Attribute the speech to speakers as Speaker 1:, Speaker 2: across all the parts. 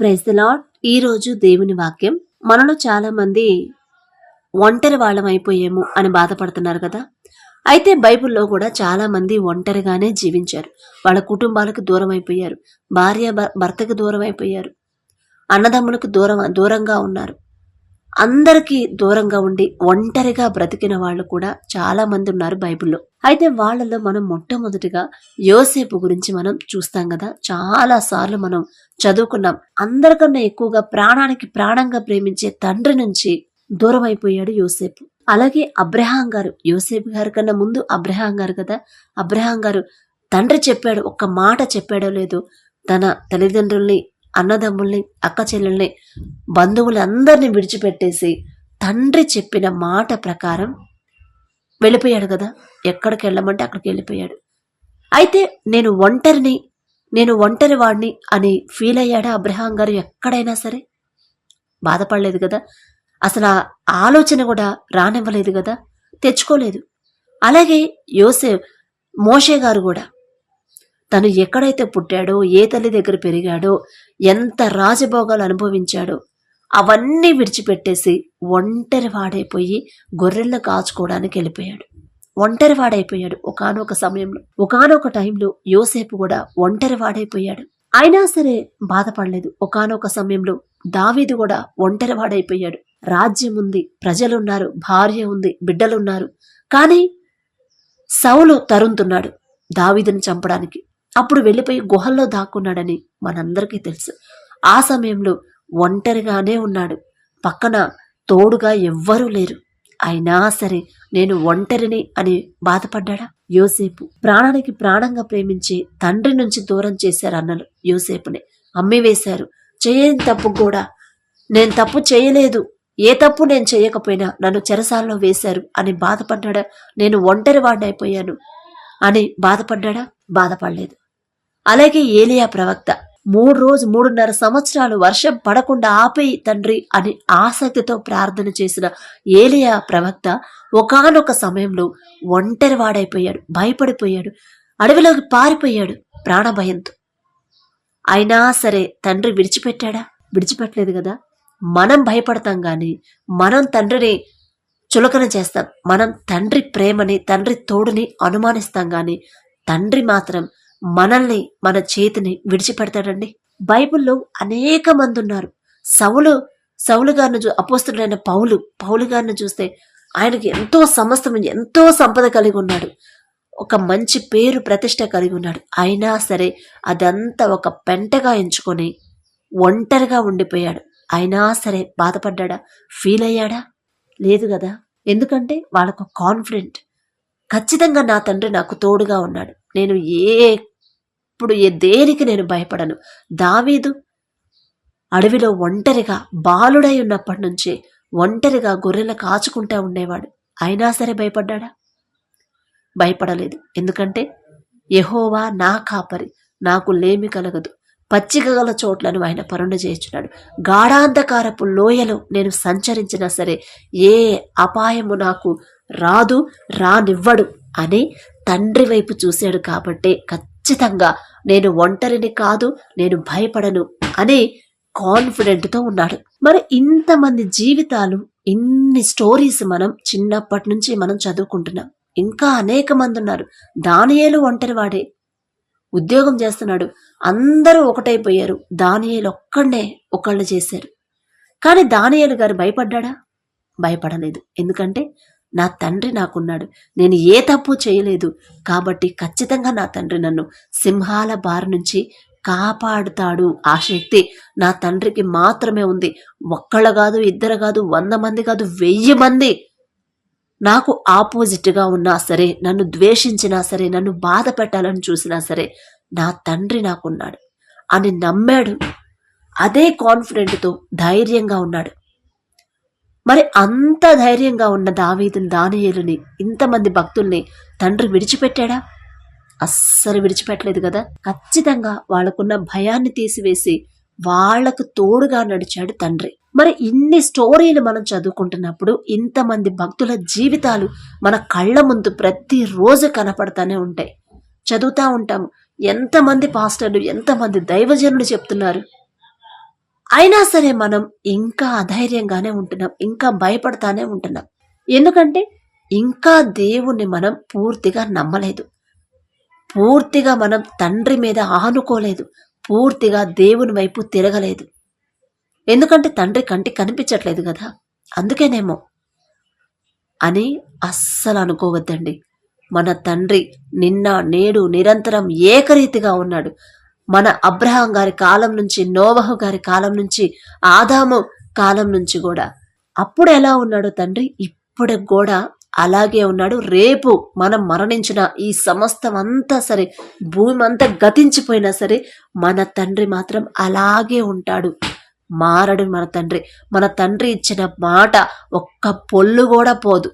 Speaker 1: Praise the lord ఈరోజు దేవుని వాక్యం. మనలో చాలా మంది ఒంటరి వాళ్ళం అయిపోయాము అని బాధపడుతున్నారు కదా. అయితే బైబిల్లో కూడా చాలా మంది ఒంటరిగానే జీవించారు. వాళ్ళ కుటుంబాలకు దూరం అయిపోయారు. భార్య భర్తకు దూరం అయిపోయారు. అన్నదమ్ములకు దూరం దూరంగా ఉన్నారు. అందరికీ దూరంగా ఉండి ఒంటరిగా బ్రతికిన వాళ్ళు కూడా చాలా మంది ఉన్నారు బైబిల్లో. అయితే వాళ్ళలో మనం మొట్టమొదటిగా యోసేపు గురించి మనం చూస్తాం కదా. చాలా సార్లు మనం చదువుకున్నాం. అందరికన్నా ఎక్కువగా ప్రాణానికి ప్రాణంగా ప్రేమించే తండ్రి నుంచి దూరం అయిపోయాడు యోసేపు. అలాగే అబ్రహాం గారు యోసేపు గారి కన్నా ముందు అబ్రహాం గారు కదా. అబ్రహాం గారు తండ్రి చెప్పాడు ఒక్క మాట చెప్పాడో లేదో తన తల్లిదండ్రుల్ని అన్నదమ్ముల్ని అక్క చెల్లెల్ని బంధువులందరినీ విడిచిపెట్టేసి తండ్రి చెప్పిన మాట ప్రకారం వెళ్ళిపోయాడు కదా. ఎక్కడికి వెళ్ళమంటే అక్కడికి వెళ్ళిపోయాడు. అయితే నేను ఒంటరిని నేను ఒంటరి వాడిని అని ఫీల్ అయ్యాడా అబ్రహాం గారు ఎక్కడైనా సరే? బాధపడలేదు కదా. అసలు ఆ ఆలోచన కూడా రానివ్వలేదు కదా. తెచ్చుకోలేదు. అలాగే యోసే మోషే గారు కూడా తను ఎక్కడైతే పుట్టాడో ఏ తల్లి దగ్గర పెరిగాడో ఎంత రాజభోగాలు అనుభవించాడో అవన్నీ విడిచిపెట్టేసి ఒంటరి వాడైపోయి గొర్రెలను కాచుకోవడానికి వెళ్ళిపోయాడు. ఒంటరి వాడైపోయాడు ఒకానొక సమయంలో. ఒకానొక టైంలో యోసేపు కూడా ఒంటరి వాడైపోయాడు. అయినా సరే బాధపడలేదు. ఒకానొక సమయంలో దావీదు కూడా ఒంటరి వాడైపోయాడు. రాజ్యం ఉంది ప్రజలున్నారు భార్య ఉంది బిడ్డలున్నారు. కానీ సౌలు తరుంతున్నాడు దావీదుని చంపడానికి. అప్పుడు వెళ్ళిపోయి గుహల్లో దాక్కున్నాడని మనందరికీ తెలుసు. ఆ సమయంలో ఒంటరిగానే ఉన్నాడు. పక్కన తోడుగా ఎవ్వరూ లేరు. అయినా సరే నేను ఒంటరిని అని బాధపడ్డాడా? యోసేపు ప్రాణానికి ప్రాణంగా ప్రేమించి తండ్రి నుంచి దూరం చేశారు అన్నలు యోసేపుని. అమ్మి వేశారు చేయని తప్పు కూడా నేను తప్పు చేయలేదు. ఏ తప్పు నేను చేయకపోయినా నన్ను చెరసాలలో వేశారు అని బాధపడ్డాడా? నేను ఒంటరి వాడినైపోయాను అని బాధపడ్డాడా? బాధపడలేదు. అలాగే ఏలియా ప్రవక్త మూడు రోజు మూడున్నర సంవత్సరాలు వర్షం పడకుండా ఆపేయి తండ్రి అని ఆసక్తితో ప్రార్థన చేసిన ఏలియా ప్రవక్త ఒకానొక సమయంలో ఒంటరి వాడైపోయాడు భయపడిపోయాడు అడవిలోకి పారిపోయాడు ప్రాణభయంతో. అయినా సరే తండ్రి విడిచిపెట్టాడా? విడిచిపెట్టలేదు కదా. మనం భయపడతాం గాని మనం తండ్రిని చులకన చేస్తాం మనం తండ్రి ప్రేమని తండ్రి తోడుని అనుమానిస్తాం గాని తండ్రి మాత్రం మనల్ని మన చేతిని విడిచిపెడతాడండి. బైబిల్లో అనేక మంది ఉన్నారు. సౌలు సౌలు గారిని చూ అపోస్తుడైన పౌలు పౌలు గారిని చూస్తే ఆయనకి ఎంతో సమస్తం ఎంతో సంపద కలిగి ఉన్నాడు. ఒక మంచి పేరు ప్రతిష్ట కలిగి ఉన్నాడు. అయినా సరే అదంతా ఒక పెంటగా ఎంచుకొని ఒంటరిగా ఉండిపోయాడు. అయినా సరే బాధపడ్డా ఫీల్ అయ్యాడా? లేదు కదా? ఎందుకంటే వాళ్ళకు కాన్ఫిడెంట్. ఖచ్చితంగా నా తండ్రి నాకు తోడుగా ఉన్నాడు. నేను ఏ ఇప్పుడు ఏ దేనికి నేను భయపడను? దావీదు అడవిలో ఒంటరిగా బాలుడై ఉన్నప్పటి నుంచే ఒంటరిగా గొర్రెలు కాచుకుంటా ఉండేవాడు. అయినా సరే భయపడ్డా భయపడలేదు. ఎందుకంటే యహోవా నా కాపరి నాకు లేమి కలగదు. పచ్చిక గల చోట్లను ఆయన పరుండ చేయించున్నాడు. గాఢాంధకారపు లోయలో నేను సంచరించినా సరే ఏ అపాయము నాకు రాదు రానివ్వడు అని తండ్రి వైపు చూశాడు కాబట్టే ఖచ్చితంగా నేను ఒంటరిని కాదు నేను భయపడను అని కాన్ఫిడెంట్తో ఉన్నాడు. మరి ఇంతమంది జీవితాలు ఇన్ని స్టోరీస్ మనం చిన్నప్పటి నుంచి మనం చదువుకుంటున్నాం. ఇంకా అనేక మంది ఉన్నారు. దానియేలు ఒంటరివాడే ఉద్యోగం చేస్తున్నాడు. అందరూ ఒకటైపోయారు. దానియేలు ఒక్కడే ఒకళ్ళు చేశారు. కానీ దానియేలు గారు భయపడ్డాడా? భయపడలేదు. ఎందుకంటే నా తండ్రి నాకున్నాడు. నేను ఏ తప్పు చేయలేదు. కాబట్టి ఖచ్చితంగా నా తండ్రి నన్ను సింహాల బారి నుంచి కాపాడుతాడు. ఆ శక్తి నా తండ్రికి మాత్రమే ఉంది. ఒక్కళ్ళ కాదు ఇద్దరు కాదు వంద మంది కాదు వెయ్యి మంది. నాకు ఆపోజిట్గా ఉన్నా సరే నన్ను ద్వేషించినా సరే నన్ను బాధ పెట్టాలని చూసినా సరే నా తండ్రి నాకున్నాడు. అని నమ్మాడు. అదే కాన్ఫిడెంట్తో ధైర్యంగా ఉన్నాడు. మరి అంత ధైర్యంగా ఉన్న దావీదుని దానియేలుని ఇంతమంది భక్తుల్ని తండ్రి విడిచిపెట్టాడా? అస్సలు విడిచిపెట్టలేదు కదా? ఖచ్చితంగా వాళ్ళకున్న భయాన్ని తీసివేసి వాళ్ళకు తోడుగా నడిచాడు తండ్రి. మరి ఇన్ని స్టోరీలు మనం చదువుకుంటున్నప్పుడు ఇంతమంది భక్తుల జీవితాలు మన కళ్ళ ముందు ప్రతిరోజు కనపడతానే ఉంటాయి. చదువుతా ఉంటాము. ఎంతమంది పాస్టర్లు ఎంతమంది దైవజనులు చెప్తున్నారు? అయినా సరే మనం ఇంకా అధైర్యంగానే ఉంటున్నాం ఇంకా భయపడతానే ఉంటున్నాం. ఎందుకంటే ఇంకా దేవుణ్ణి మనం పూర్తిగా నమ్మలేదు. పూర్తిగా మనం తండ్రి మీద ఆనుకోలేదు. పూర్తిగా దేవుని వైపు తిరగలేదు. ఎందుకంటే తండ్రి కంటి కనిపించట్లేదు కదా. అందుకేనేమో అని అస్సలు అనుకోవద్దండి. మన తండ్రి నిన్న నేడు నిరంతరం ఏకరీతిగా ఉన్నాడు. మన అబ్రహాం గారి కాలం నుంచి నోవహు గారి కాలం నుంచి ఆదాము కాలం నుంచి కూడా. అప్పుడు ఎలా ఉన్నాడు తండ్రి? ఇప్పుడు కూడా అలాగే ఉన్నాడు. రేపు మనం మరణించిన ఈ సమస్తం అంతా సరే భూమి అంతా గతించిపోయినా సరే మన తండ్రి మాత్రం అలాగే ఉంటాడు. మారడు మన తండ్రి. మన తండ్రి ఇచ్చిన మాట ఒక్క పొల్లు కూడా పోదు.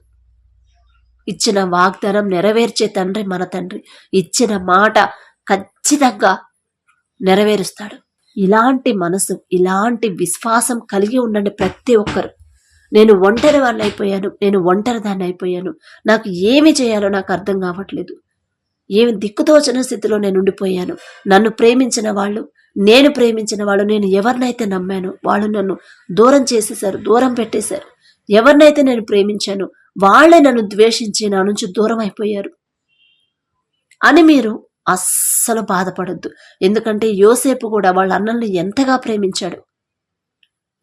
Speaker 1: ఇచ్చిన వాగ్దానం నెరవేర్చే తండ్రి మన తండ్రి. ఇచ్చిన మాట ఖచ్చితంగా నెరవేరుస్తాడు. ఇలాంటి మనసు ఇలాంటి విశ్వాసం కలిగి ఉండండి ప్రతి ఒక్కరు. నేను ఒంటరి వాళ్ళు అయిపోయాను నేను ఒంటరి దాన్ని అయిపోయాను నాకు ఏమి చేయాలో నాకు అర్థం కావట్లేదు. ఏమి దిక్కుతోచన స్థితిలో నేను ఉండిపోయాను. నన్ను ప్రేమించిన వాళ్ళు నేను ప్రేమించిన వాళ్ళు నేను ఎవరినైతే నమ్మాను వాళ్ళు నన్ను దూరం చేసేశారు దూరం పెట్టేశారు. ఎవరినైతే నేను ప్రేమించాను వాళ్ళే నన్ను ద్వేషించి నా నుంచి దూరం అయిపోయారు. అని మీరు అస్సలు బాధపడద్దు. ఎందుకంటే యోసేపు కూడా వాళ్ళ అన్నల్ని ఎంతగా ప్రేమించాడు.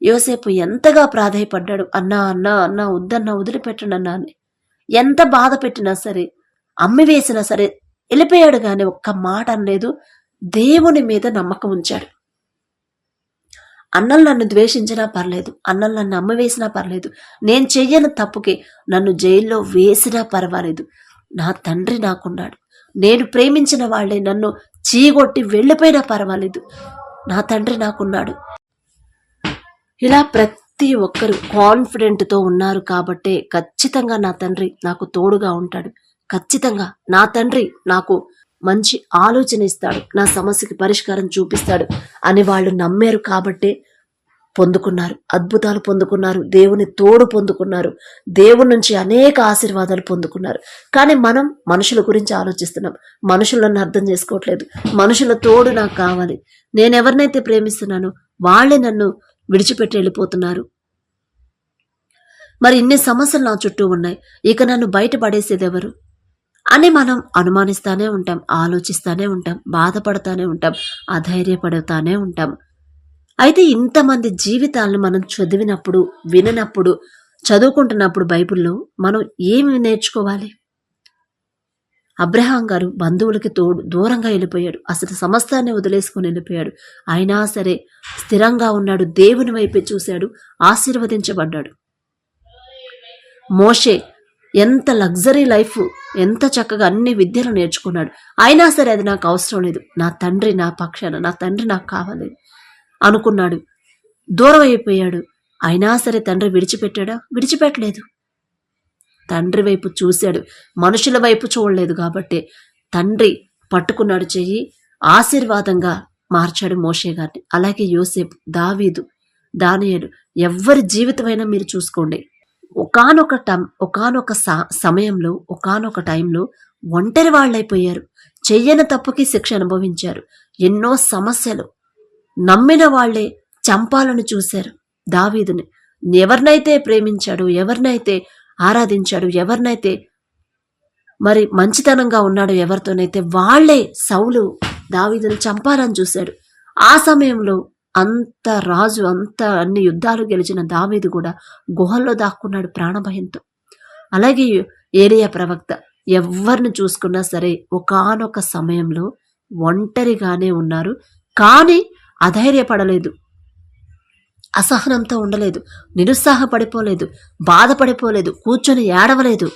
Speaker 1: యోసేపు ఎంతగా ప్రాధాయపడ్డాడు. అన్నా అన్నా అన్నా వద్దన్నా వదిలిపెట్టండి అన్నా అని. ఎంత బాధ పెట్టినా సరే అమ్మి వేసినా సరే వెళ్ళిపోయాడు కానీ ఒక్క మాట అనలేదు. దేవుని మీద నమ్మకం ఉంచాడు. అన్నలు నన్ను ద్వేషించినా పర్లేదు. అన్నలు నన్ను అమ్మ వేసినా పర్లేదు. నేను చెయ్యని తప్పుకి నన్ను జైల్లో వేసినా పర్వాలేదు. నా తండ్రి నాకున్నాడు. నేను ప్రేమించిన వాళ్ళే నన్ను చీగొట్టి వెళ్ళిపోయినా పర్వాలేదు. నా తండ్రి నాకున్నాడు. ఇలా ప్రతి ఒక్కరు కాన్ఫిడెంట్తో ఉన్నారు కాబట్టే ఖచ్చితంగా నా తండ్రి నాకు తోడుగా ఉంటాడు. ఖచ్చితంగా నా తండ్రి నాకు మంచి ఆలోచన ఇస్తాడు. నా సమస్యకి పరిష్కారం చూపిస్తాడు అని వాళ్ళు నమ్మారు కాబట్టే పొందుకున్నారు అద్భుతాలు పొందుకున్నారు దేవుని తోడు పొందుకున్నారు దేవుని నుంచి అనేక ఆశీర్వాదాలు పొందుకున్నారు. కానీ మనం మనుషుల గురించి ఆలోచిస్తున్నాం. మనుషులను అర్థం చేసుకోవట్లేదు. మనుషుల తోడు నాకు కావాలి. నేను ఎవరినైతే ప్రేమిస్తున్నానో వాళ్ళే నన్ను విడిచిపెట్టి వెళ్ళిపోతున్నారు. మరి ఇన్ని సమస్యలు నా చుట్టూ ఉన్నాయి. ఇక నన్ను బయటపడేసేది ఎవరు? అని మనం అనుమానిస్తానే ఉంటాం ఆలోచిస్తానే ఉంటాం బాధపడతానే ఉంటాం అధైర్యపడుతానే ఉంటాం. అయితే ఇంతమంది జీవితాలను మనం చదివినప్పుడు విననప్పుడు చదువుకుంటున్నప్పుడు బైబిల్లో మనం ఏమి నేర్చుకోవాలి? అబ్రహాం గారు బంధువులకి తోడు దూరంగా వెళ్ళిపోయాడు. అసలు సమస్తాన్ని వదిలేసుకొని వెళ్ళిపోయాడు. అయినా సరే స్థిరంగా ఉన్నాడు. దేవుని వైపే చూశాడు. ఆశీర్వదించబడ్డాడు. మోషే ఎంత లగ్జరీ లైఫ్ ఎంత చక్కగా అన్ని విద్యలు నేర్చుకున్నాడు. అయినా సరే అది నాకు అవసరం లేదు. నా తండ్రి నా పక్షాన నా తండ్రి నాకు కావాలి. అనుకున్నాడు. దూరం అయిపోయాడు. అయినా సరే తండ్రి విడిచిపెట్టాడా? విడిచిపెట్టలేదు. తండ్రి వైపు చూశాడు. మనుషుల వైపు చూడలేదు కాబట్టి తండ్రి పట్టుకున్నాడు చెయ్యి. ఆశీర్వాదంగా మార్చాడు మోషే గారిని. అలాగే యోసేపు దావీదు దానియుడు ఎవ్వరి జీవితమైనా మీరు చూసుకోండి. ఒకానొక టం ఒకానొక సమయంలో ఒకానొక టైంలో ఒంటరి వాళ్ళైపోయారు. చెయ్యని తప్పుకి శిక్ష అనుభవించారు. ఎన్నో సమస్యలు నమ్మిన వాళ్ళే చంపాలని చూశారు. దావీదుని ఎవరినైతే ప్రేమించాడు ఎవరినైతే ఆరాధించాడు ఎవరినైతే మరి మంచితనంగా ఉన్నాడు ఎవరితోనైతే వాళ్ళే సౌలు దావీదుని చంపాలని చూశాడు. ఆ సమయంలో అంత రాజు అంత అన్ని యుద్ధాలు గెలిచిన దావీదు కూడా గుహల్లో దాక్కున్నాడు ప్రాణభయంతో. అలాగే ఏరియా ప్రవక్త ఎవరిని చూసుకున్నా సరే ఒకనొక సమయంలో ఒంటరిగానే ఉన్నారు. కానీ అధైర్యపడలేదు. అసహనంతో ఉండలేదు. నిరుత్సాహపడిపోలేదు. బాధపడిపోలేదు. కూర్చొని ఏడవలేదు.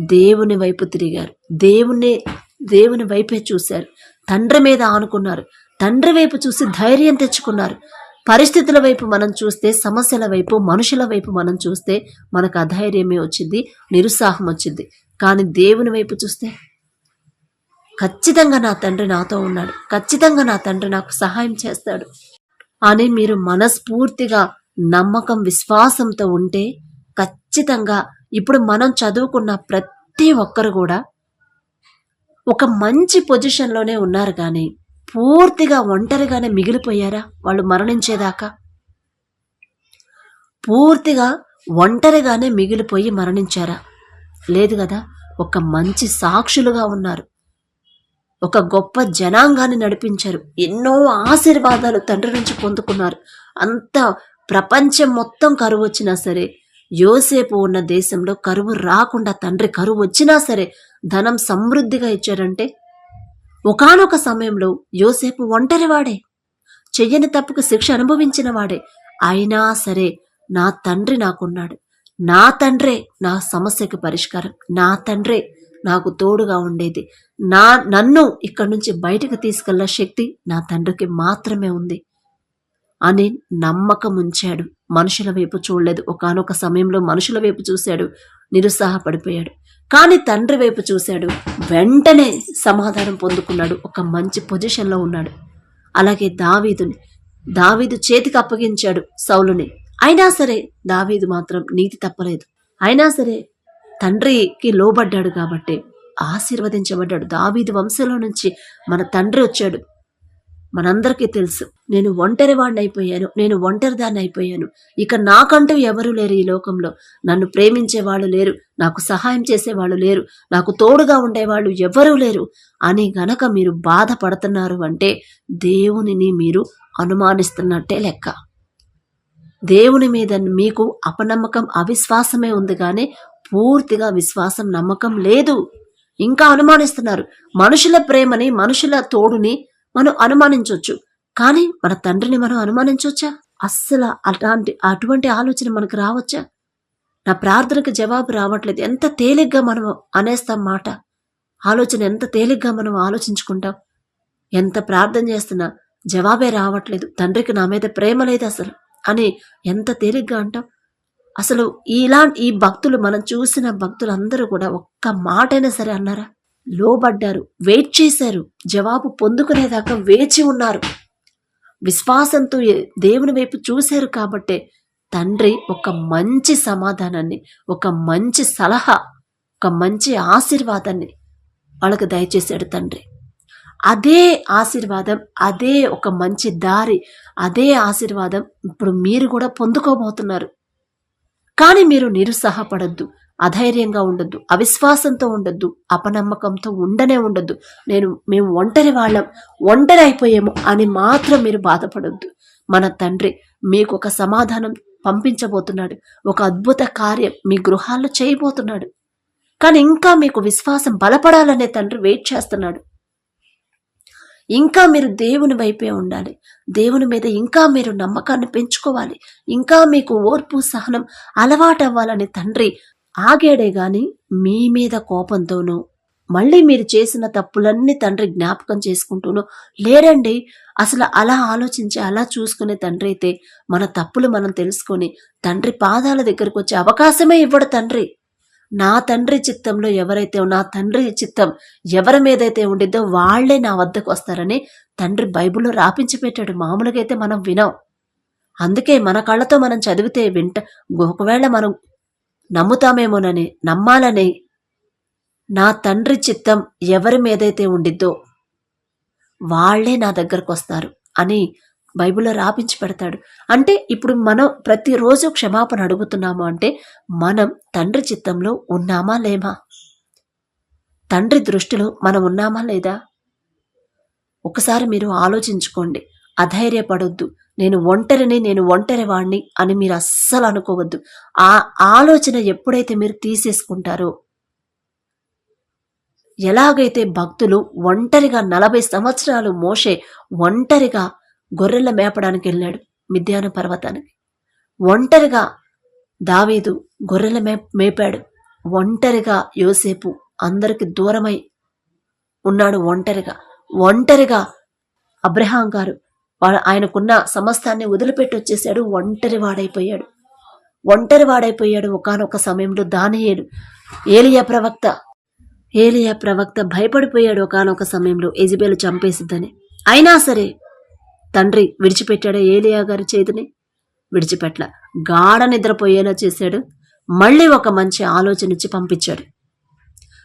Speaker 1: దేవుని వైపు తిరిగారు. దేవునే దేవుని వైపే చూశారు. తండ్రి మీద ఆనుకున్నారు. తండ్రి వైపు చూసి ధైర్యం తెచ్చుకున్నారు. పరిస్థితుల వైపు మనం చూస్తే సమస్యల వైపు మనుషుల వైపు మనం చూస్తే మనకు అధైర్యమే వచ్చింది నిరుత్సాహం వచ్చింది. కానీ దేవుని వైపు చూస్తే ఖచ్చితంగా నా తండ్రి నాతో ఉన్నాడు. ఖచ్చితంగా నా తండ్రి నాకు సహాయం చేస్తాడు. అని మీరు మనస్ఫూర్తిగా నమ్మకం విశ్వాసంతో ఉంటే ఖచ్చితంగా ఇప్పుడు మనం చదువుకున్న ప్రతి ఒక్కరు కూడా ఒక మంచి పొజిషన్లోనే ఉన్నారు కానీ పూర్తిగా ఒంటరిగానే మిగిలిపోయారా? వాళ్ళు మరణించేదాకా? పూర్తిగా ఒంటరిగానే మిగిలిపోయి మరణించారా? లేదు కదా? ఒక మంచి సాక్షులుగా ఉన్నారు. ఒక గొప్ప జనాంగాన్ని నడిపించారు. ఎన్నో ఆశీర్వాదాలు తండ్రి నుంచి పొందుకున్నారు. అంత ప్రపంచం మొత్తం కరువు వచ్చినా సరే యోసేపు ఉన్న దేశంలో కరువు రాకుండా తండ్రి కరువు వచ్చినా సరే ధనం సమృద్ధిగా ఇచ్చారంటే ఒకానొక సమయంలో యోసేపు ఒంటరివాడే చెయ్యని తప్పుకు శిక్ష అనుభవించిన వాడే. అయినా సరే నా తండ్రి నాకున్నాడు. నా తండ్రే నా సమస్యకు పరిష్కారం. నా తండ్రే నాకు తోడుగా ఉండేది. నా నన్ను ఇక్కడి నుంచి బయటకు తీసుకెళ్ళే శక్తి నా తండ్రికి మాత్రమే ఉంది. అని నమ్మకం ఉంచాడు. మనుషుల వైపు చూడలేదు. ఒకానొక సమయంలో మనుషుల వైపు చూశాడు. నిరుత్సాహపడిపోయాడు. కానీ తండ్రి వైపు చూశాడు. వెంటనే సమాధానం పొందుకున్నాడు. ఒక మంచి పొజిషన్లో ఉన్నాడు. అలాగే దావీదుని దావీదు చేతికి అప్పగించాడు సౌలుని. అయినా సరే దావీదు మాత్రం నీతి తప్పలేదు. అయినా సరే తండ్రికి లోబడ్డాడు కాబట్టి ఆశీర్వదించబడ్డాడు. దావీదు వంశంలో నుంచి మన తండ్రి వచ్చాడు. మనందరికీ తెలుసు నేను ఒంటరి వాడిని అయిపోయాను నేను ఒంటరిదాన్ని అయిపోయాను. ఇక నాకంటూ ఎవరు లేరు ఈ లోకంలో. నన్ను ప్రేమించే వాళ్ళు లేరు నాకు సహాయం చేసేవాళ్ళు లేరు నాకు తోడుగా ఉండేవాళ్ళు ఎవరూ లేరు. అని గనక మీరు బాధపడుతున్నారు అంటే దేవునిని మీరు అనుమానిస్తున్నట్టే లెక్క. దేవుని మీద మీకు అపనమ్మకం అవిశ్వాసమే ఉంది కానీ పూర్తిగా విశ్వాసం నమ్మకం లేదు. ఇంకా అనుమానిస్తున్నారు. మనుషుల ప్రేమని మనుషుల తోడుని మనం అనుమానించవచ్చు కానీ మన తండ్రిని మనం అనుమానించవచ్చా అస్సలు అలాంటి అటువంటి ఆలోచన మనకు రావచ్చా? నా ప్రార్థనకు జవాబు రావట్లేదు. ఎంత తేలిగ్గా మనం అనేస్తాం మాట? ఆలోచన ఎంత తేలిగ్గా మనం ఆలోచించుకుంటాం? ఎంత ప్రార్థన చేస్తున్నా జవాబే రావట్లేదు. తండ్రికి నా మీద ప్రేమ లేదు అసలు అని ఎంత తేలిగ్గా అంటాం? అసలు ఇలాంటి ఈ భక్తులు మనం చూసిన భక్తులందరూ కూడా ఒక్క మాటైనా సరే అన్నారా? లోబడ్డారు వెయిట్ చేశారు జవాబు పొందుకునేదాకా వేచి ఉన్నారు. విశ్వాసంతో దేవుని వైపు చూశారు కాబట్టే తండ్రి ఒక మంచి సమాధానాన్ని ఒక మంచి సలహా ఒక మంచి ఆశీర్వాదాన్ని వాళ్ళకు దయచేశాడు తండ్రి. అదే ఆశీర్వాదం అదే ఒక మంచి దారి అదే ఆశీర్వాదం ఇప్పుడు మీరు కూడా పొందుకోబోతున్నారు. కానీ మీరు నిరుత్సాహపడద్దు అధైర్యంగా ఉండొద్దు అవిశ్వాసంతో ఉండొద్దు అపనమ్మకంతో ఉండనే ఉండొద్దు. నేను మేము ఒంటరి వాళ్ళం ఒంటరి అయిపోయాము అని మాత్రం మీరు బాధపడొద్దు. మన తండ్రి మీకు ఒక సమాధానం పంపించబోతున్నాడు ఒక అద్భుత కార్యం మీ గృహాల్లో చేయబోతున్నాడు. కానీ ఇంకా మీకు విశ్వాసం బలపడాలనే తండ్రి వెయిట్ చేస్తున్నాడు. ఇంకా మీరు దేవుని వైపే ఉండాలి. దేవుని మీద ఇంకా మీరు నమ్మకాన్ని పెంచుకోవాలి. ఇంకా మీకు ఓర్పు సహనం అలవాటు అవ్వాలని తండ్రి ఆగాడే గాని మీ మీద కోపంతోనూ మళ్ళీ మీరు చేసిన తప్పులన్నీ తండ్రి జ్ఞాపకం చేసుకుంటూనో లేరండి. అసలు అలా ఆలోచించి అలా చూసుకునే తండ్రి అయితే మన తప్పులు మనం తెలుసుకొని తండ్రి పాదాల దగ్గరకు వచ్చే అవకాశమే ఇవ్వడు తండ్రి. నా తండ్రి చిత్తంలో ఎవరైతే నా తండ్రి చిత్తం ఎవరి మీదైతే ఉండిద్దో వాళ్ళే నా వద్దకు వస్తారని తండ్రి బైబిల్లో రాపించి పెట్టాడు. మామూలుగా అయితే మనం వినాం. అందుకే మన కళ్ళతో మనం చదివితే వింట ఒకవేళ మనం నమ్ముతామేమోనని నమ్మాలని నా తండ్రి చిత్తం ఎవరి మీదైతే ఉండిద్దో వాళ్ళే నా దగ్గరకు వస్తారు అని బైబిల్లో రాపించి పెడతాడు. అంటే ఇప్పుడు మనం ప్రతిరోజు క్షమాపణ అడుగుతున్నాము అంటే మనం తండ్రి చిత్తంలో ఉన్నామా లేమా? తండ్రి దృష్టిలో మనం ఉన్నామా లేదా? ఒకసారి మీరు ఆలోచించుకోండి. అధైర్యపడొద్దు. నేను ఒంటరిని నేను ఒంటరి వాణ్ణి అని మీరు అస్సలు అనుకోవద్దు. ఆ ఆలోచన ఎప్పుడైతే మీరు తీసేసుకుంటారో ఎలాగైతే భక్తులు ఒంటరిగా నలభై సంవత్సరాలు మోషే ఒంటరిగా గొర్రెల మేపడానికి వెళ్ళాడు మిద్యాను పర్వతానికి. ఒంటరిగా దావీదు గొర్రెల మే మేపాడు. ఒంటరిగా యోసేపు అందరికి దూరమై ఉన్నాడు ఒంటరిగా. ఒంటరిగా అబ్రహాం గారు ఆయనకున్న సమస్తాన్ని వదిలిపెట్టి వచ్చేసాడు. ఒంటరి వాడైపోయాడు. ఒంటరి వాడైపోయాడు ఒకనొక సమయంలో దానియేలు. ఏలియా ప్రవక్త ఏలియా ప్రవక్త భయపడిపోయాడు ఒకనొక సమయంలో. ఎజిబేలు చంపేసిద్దని. అయినా సరే తండ్రి విడిచిపెట్టాడు ఏలియా గారి చేతిని? విడిచిపెట్ల గాఢ నిద్రపోయేలా చేశాడు. మళ్ళీ ఒక మంచి ఆలోచన ఇచ్చి పంపించాడు.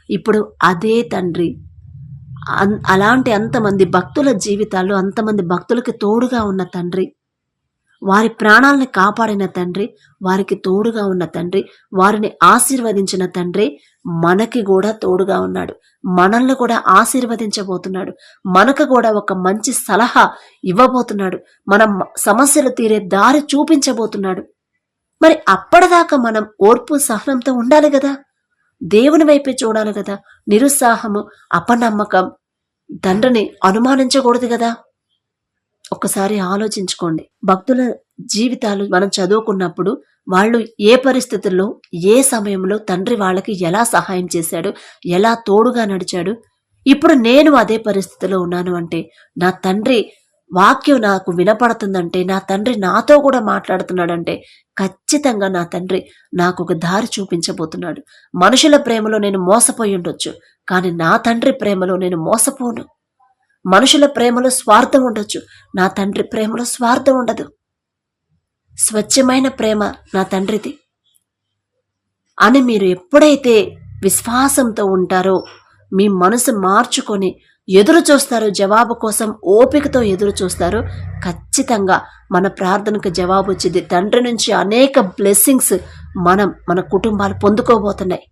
Speaker 1: ఇప్పుడు అదే తండ్రి. అన్- అలాంటి అంతమంది భక్తుల జీవితాల్లో అంతమంది భక్తులకి తోడుగా ఉన్న తండ్రి. వారి ప్రాణాలని కాపాడిన తండ్రి. వారికి తోడుగా ఉన్న తండ్రి. వారిని ఆశీర్వదించిన తండ్రి. మనకి కూడా తోడుగా ఉన్నాడు. మనల్ని కూడా ఆశీర్వదించబోతున్నాడు. మనకు కూడా ఒక మంచి సలహా ఇవ్వబోతున్నాడు. మన సమస్యలు తీరే దారి చూపించబోతున్నాడు. మరి అప్పటిదాకా మనం ఓర్పు సహనంతో ఉండాలి కదా? దేవుని వైపే చూడాలి కదా? నిరుత్సాహము అపనమ్మకం తండ్రిని అనుమానించకూడదు కదా? ఒక్కసారి ఆలోచించుకోండి. భక్తుల జీవితాలు మనం చదువుకున్నప్పుడు వాళ్ళు ఏ పరిస్థితుల్లో ఏ సమయంలో తండ్రి వాళ్ళకి ఎలా సహాయం చేశాడు ఎలా తోడుగా నడిచాడు? ఇప్పుడు నేను అదే పరిస్థితిలో ఉన్నాను అంటే నా తండ్రి వాక్యం నాకు వినపడుతుందంటే నా తండ్రి నాతో కూడా మాట్లాడుతున్నాడంటే ఖచ్చితంగా నా తండ్రి నాకు ఒక దారి చూపించబోతున్నాడు. మనుషుల ప్రేమలో నేను మోసపోయి ఉండొచ్చు కానీ నా తండ్రి ప్రేమలో నేను మోసపోను. మనుషుల ప్రేమలో స్వార్థం ఉండొచ్చు నా తండ్రి ప్రేమలో స్వార్థం ఉండదు. స్వచ్ఛమైన ప్రేమ నా తండ్రిది. అని మీరు ఎప్పుడైతే విశ్వాసంతో ఉంటారో మీ మనసు మార్చుకొని ఎదురు చూస్తారు జవాబు కోసం ఓపికతో ఎదురు చూస్తారు ఖచ్చితంగా మన ప్రార్థనకు జవాబు వచ్చింది తండ్రి నుంచి అనేక బ్లెస్సింగ్స్ మనం మన కుటుంబాలు పొందుకోబోతున్నాయి.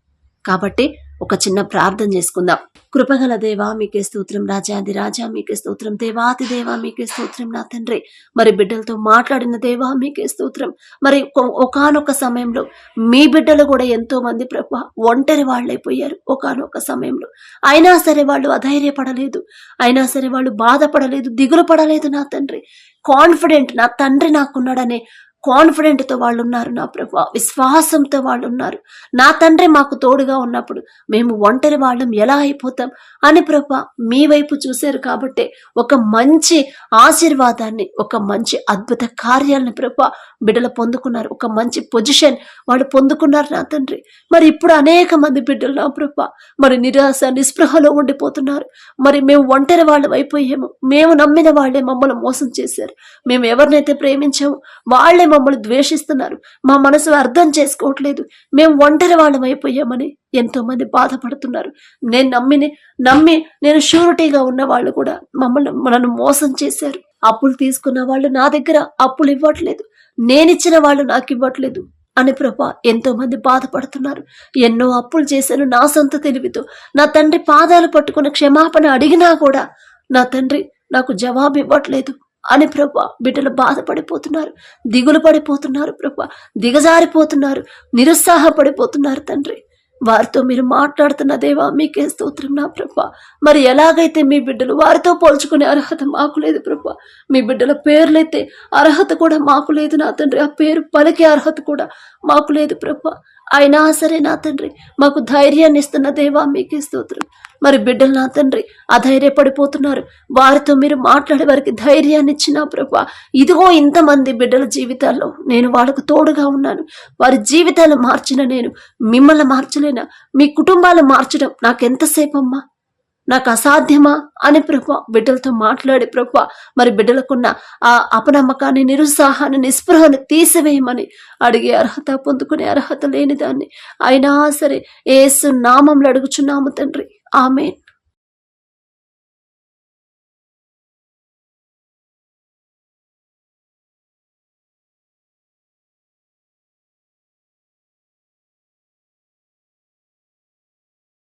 Speaker 1: కాబట్టి ఒక చిన్న ప్రార్థన చేసుకుందాం. కృపగల దేవా మీకే స్తోత్రం రాజాది రాజా మీకే స్తోత్రం దేవాతి దేవా మీకే స్తోత్రం నా తండ్రి. మరి బిడ్డలతో మాట్లాడిన దేవా మీకే స్తోత్రం. మరి ఒకనొక సమయంలో మీ బిడ్డలు కూడా ఎంతో మంది ప్రభు ఒంటరి వాళ్ళైపోయారు ఒకనొక సమయంలో. అయినా సరే వాళ్ళు అధైర్యపడలేదు. అయినా సరే వాళ్ళు బాధపడలేదు దిగులు పడలేదు నా తండ్రి. కాన్ఫిడెంట్ నా తండ్రి నాకున్నాడనే కాన్ఫిడెంట్తో వాళ్ళు ఉన్నారు నా ప్రభు. విశ్వాసంతో వాళ్ళు ఉన్నారు నా తండ్రి మాకు తోడుగా ఉన్నప్పుడు మేము ఒంటరి వాళ్ళం. ఎలా అయిపోతాం? అని ప్రభు మీ వైపు చూశారు కాబట్టి ఒక మంచి ఆశీర్వాదాన్ని ఒక మంచి అద్భుత కార్యాలను ప్రభు బిడ్డలు పొందుకున్నారు. ఒక మంచి పొజిషన్ వాళ్ళు పొందుకున్నారు నా తండ్రి. మరి ఇప్పుడు అనేక మంది బిడ్డలు నా ప్రభు మరి నిరాశ నిస్పృహలో ఉండిపోతున్నారు. మరి మేము ఒంటరి వాళ్ళం అయిపోయాము. మేము నమ్మిన వాళ్ళే మమ్మల్ని మోసం చేశారు. మేము ఎవరినైతే ప్రేమించాము వాళ్ళే మమ్మల్ని ద్వేషిస్తున్నారు. మా మనసు అర్థం చేసుకోవట్లేదు. మేము ఒంటరి వాళ్ళం అయిపోయామని ఎంతో మంది బాధపడుతున్నారు. నేను నమ్మిని నమ్మి నేను షూరిటీగా ఉన్న వాళ్ళు కూడా మమ్మల్ని మనను మోసం చేశారు. అప్పులు తీసుకున్న వాళ్ళు నా దగ్గర అప్పులు ఇవ్వట్లేదు. నేనిచ్చిన వాళ్ళు నాకు ఇవ్వట్లేదు అని ప్రభా ఎంతో మంది బాధపడుతున్నారు. ఎన్నో అప్పులు చేశాను నా సొంత తెలివితో. నా తండ్రి పాదాలు పట్టుకున్న క్షమాపణ అడిగినా కూడా నా తండ్రి నాకు జవాబు ఇవ్వట్లేదు. అని ప్రభా బిడ్డలు బాధపడిపోతున్నారు దిగులు పడిపోతున్నారు ప్రభా. దిగజారిపోతున్నారు నిరుత్సాహపడిపోతున్నారు తండ్రి. వారితో మీరు మాట్లాడుతున్న దేవా మీకే స్తోత్రం నా ప్రభా. మరి ఎలాగైతే మీ బిడ్డలు వారితో పోల్చుకునే అర్హత మాకు లేదు ప్రభా. మీ బిడ్డల పేర్లైతే అర్హత కూడా మాకు లేదు నా తండ్రి. ఆ పేరు పలికే అర్హత కూడా మాకు లేదు ప్రభా. అయినా సరే నా తండ్రి మాకు ధైర్యాన్ని ఇస్తున్న దేవా మీకే స్తోత్రం. మరి బిడ్డలు నా తండ్రి అధైర్యపడిపోతున్నారు. వారితో మీరు మాట్లాడే వారికి ధైర్యాన్ని ఇచ్చిన ప్రభా ఇదిగో ఇంతమంది బిడ్డల జీవితాల్లో నేను వాళ్ళకు తోడుగా ఉన్నాను. వారి జీవితాలు మార్చిన నేను మిమ్మల్ని మార్చలేనా? మీ కుటుంబాలు మార్చడం నాకెంతసేపు అమ్మా నాకు అసాధ్యమా అని ప్రభు బిడ్డలతో మాట్లాడి ప్రభు మరి బిడ్డలకున్న ఆ అపనమ్మకాన్ని నిరుత్సాహాన్ని నిస్పృహను తీసివేయమని అడిగే అర్హత పొందుకునే అర్హత లేని దాన్ని. అయినా సరే ఏసు నామంలో అడుగుచున్నాము తండ్రి. ఆమె